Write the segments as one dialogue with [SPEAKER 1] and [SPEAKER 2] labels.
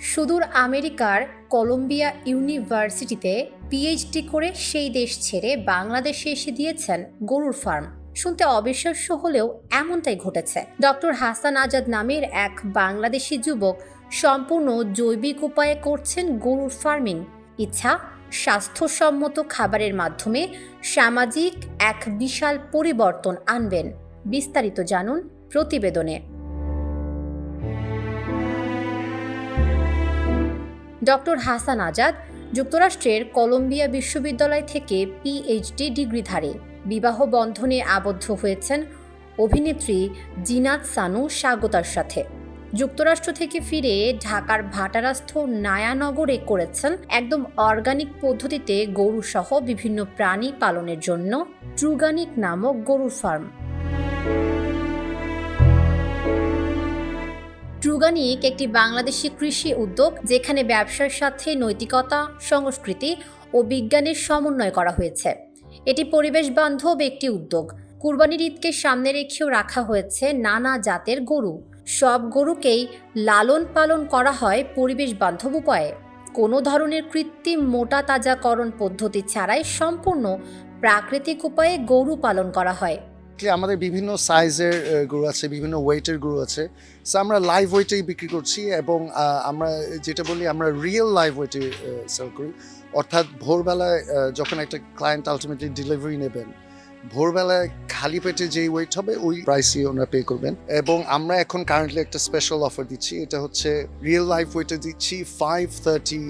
[SPEAKER 1] সুদূর আমেরিকার কলম্বিয়া ইউনিভার্সিটিতে পিএইচডি করে সেই দেশ ছেড়ে বাংলাদেশে এসে দিয়েছেন গরুর ফার্ম। শুনতে অবিশ্বাস্য হলেও এমনটাই ঘটেছে। ডক্টর হাসান আজাদ নামের এক বাংলাদেশি যুবক সম্পূর্ণ জৈবিক উপায়ে করছেন গরুর ফার্মিং। ইচ্ছা, স্বাস্থ্যসম্মত খাবারের মাধ্যমে সামাজিক এক বিশাল পরিবর্তন আনবেন। বিস্তারিত জানুন প্রতিবেদনে। ডক্টর হাসান আজাদ যুক্তরাষ্ট্রের কলম্বিয়া বিশ্ববিদ্যালয় থেকে পিএইচডি ডিগ্রিধারী। বিবাহ বন্ধনে আবদ্ধ হয়েছেন অভিনেত্রী জিনাত সানু স্বাগতার সাথে। যুক্তরাষ্ট্র থেকে ফিরে ঢাকার ভাটারাস্থ নায়ানগরে করেছেন একদম অর্গানিক পদ্ধতিতে গরুসহ বিভিন্ন প্রাণী পালনের জন্য ট্রুগানিক নামক গরুর ফার্ম। ট্রুগানিক একটি বাংলাদেশি কৃষি উদ্যোগ যেখানে ব্যবসার সাথে নৈতিকতা, সংস্কৃতি ও বিজ্ঞানের সমন্বয় করা হয়েছে। এটি পরিবেশ বান্ধব একটি উদ্যোগ। কুরবানির ঈদকে সামনে রেখেও রাখা হয়েছে নানা জাতের গরু। সব গরুকেই লালন পালন করা হয় পরিবেশ বান্ধব উপায়ে। কোনো ধরনের কৃত্রিম মোটা তাজাকরণ পদ্ধতি ছাড়াই সম্পূর্ণ প্রাকৃতিক উপায়ে গরু পালন করা হয়।
[SPEAKER 2] Basically, আমাদের বিভিন্ন সাইজের গরু আছে, বিভিন্ন ওয়েটের গরু আছে। সো আমরা লাইভ ওয়েটেই বিক্রি করছি এবং আমরা যেটা বলি, আমরা রিয়েল লাইভ ওয়েটে সেল করি। অর্থাৎ ভোরবেলায় যখন একটা ক্লায়েন্ট আলটিমেটলি ডেলিভারি নেবেন ভোরবেলায় খালি পেটে যেই ওয়েট হবে, ওই প্রাইসই ওনারা পে করবেন। এবং আমরা এখন কারেন্টলি একটা স্পেশাল অফার দিচ্ছি। এটা হচ্ছে রিয়েল লাইফ ওয়েটে দিচ্ছি ফাইভ থার্টি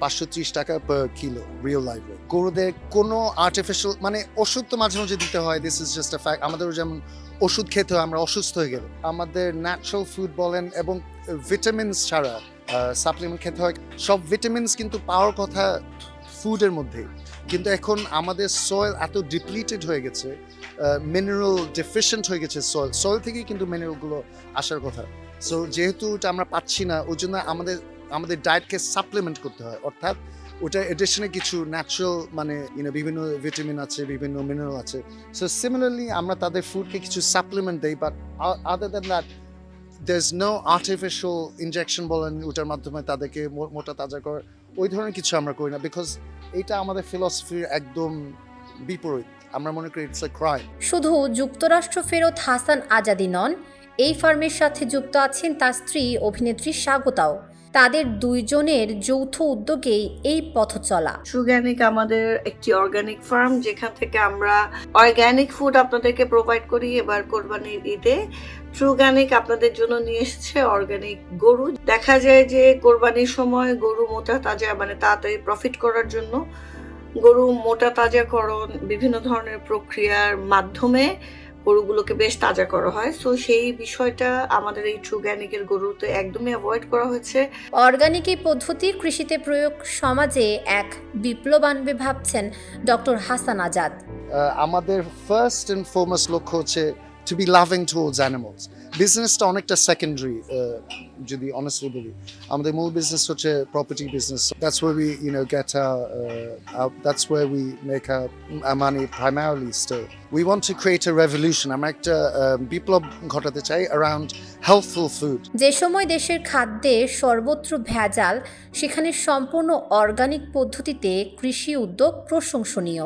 [SPEAKER 2] পাঁচশো ত্রিশ টাকা পার কিলো রিয়েল লাইফ গরুদের কোনো আর্টিফিশিয়াল মানে ওষুধ তো মাঝে মাঝে দিতে হয় this is just a fact আমাদের যেমন ওষুধ খেতে হয়, আমরা অসুস্থ হয়ে গেলে। আমাদের ন্যাচারাল ফুড বলেন এবং ভিটামিনস ছাড়া সাপ্লিমেন্ট খেতে হয়। সব ভিটামিনস কিন্তু পাওয়ার কথা ফুডের মধ্যে কিন্তু এখন আমাদের সয়েল এত ডিপ্লিটেড হয়ে গেছে মিনারেল ডেফিসিয়েন্ট হয়ে গেছে সয়েল সয়েল থেকেই কিন্তু মিনারেলগুলো আসার কথা। সো যেহেতু এটা আমরা পাচ্ছি না, ওই জন্য আমাদের আমাদের ডায়েটকে সাপ্লিমেন্ট করতে হয়। অর্থাৎ ওটা এডিশনে কিছু ন্যাচারাল মানে ইউনো বিভিন্ন ভিটামিন আছে, বিভিন্ন মিনারেল আছে। সো সিমিলারলি আমরা তাদের ফুডকে কিছু সাপ্লিমেন্ট দেই but other than that there is no artificial injection বলেন, ওটার মাধ্যমে তাদেরকে মোটা তাজা করার ওই ধরনের কিছু আমরা করি না বিকজ এটা আমাদের ফিলসফির একদম বিপরীত। আমরা মনে করি ইটস এ ক্রাইম
[SPEAKER 1] শুধু যুক্তরাষ্ট্র ফেরত হাসান আজাদি নন, এই ফার্মের সাথে যুক্ত আছেন তার স্ত্রী অভিনেত্রী স্বাগতাও। তাদের দুইজনের যৌথ উদ্যোগেই এই পথ চলা।
[SPEAKER 3] ট্রুগ্যানিক আমাদের একটি অর্গানিক ফার্ম যেখান থেকে আমরা অর্গানিক ফুড আপনাদেরকে প্রোভাইড করি এবার কোরবানির ঈদে। ট্রুগ্যানিক আপনাদের জন্য নিয়ে এসেছে অর্গানিক গরু। দেখা যায় যে কোরবানির সময় গরু মোটা তাজা মানে তাড়াতাড়ি প্রফিট করার জন্য গরু মোটা তাজাকরণ বিভিন্ন ধরনের প্রক্রিয়ার মাধ্যমে গরুগুলোকে বেশ তাজা করা হয়। সো সেই বিষয়টা আমাদের এই ট্রুগ্যানিকের গরুতে একদমই অ্যাভয়েড করা হয়েছে।
[SPEAKER 1] অর্গানিক এই পদ্ধতি কৃষিতে প্রয়োগ সমাজে এক বিপ্লব আনবে ভাবছেন ডক্টর হাসান আজাদ।
[SPEAKER 2] আমাদের ফার্স্ট অ্যান্ড ফোরমোস্ট লক্ষ্য হচ্ছে to be loving towards animals বিজনেসটা অনেকটা সেকেন্ডারি যদি অনেস্টলি বলি। আমাদের মূল বিজনেস হচ্ছে property business that's way we you know get that's way we make money primarily still we want to create a revolution আমরা একটা বিপ্লব ঘটাতে চাই অ্যারাউন্ড হেলথফুল ফুড
[SPEAKER 1] যে সময় দেশের খাদ্যে সর্বত্র ভেজাল, সেখানে সম্পূর্ণ অর্গানিক পদ্ধতিতে কৃষি উদ্যোগ প্রশংসনীয়।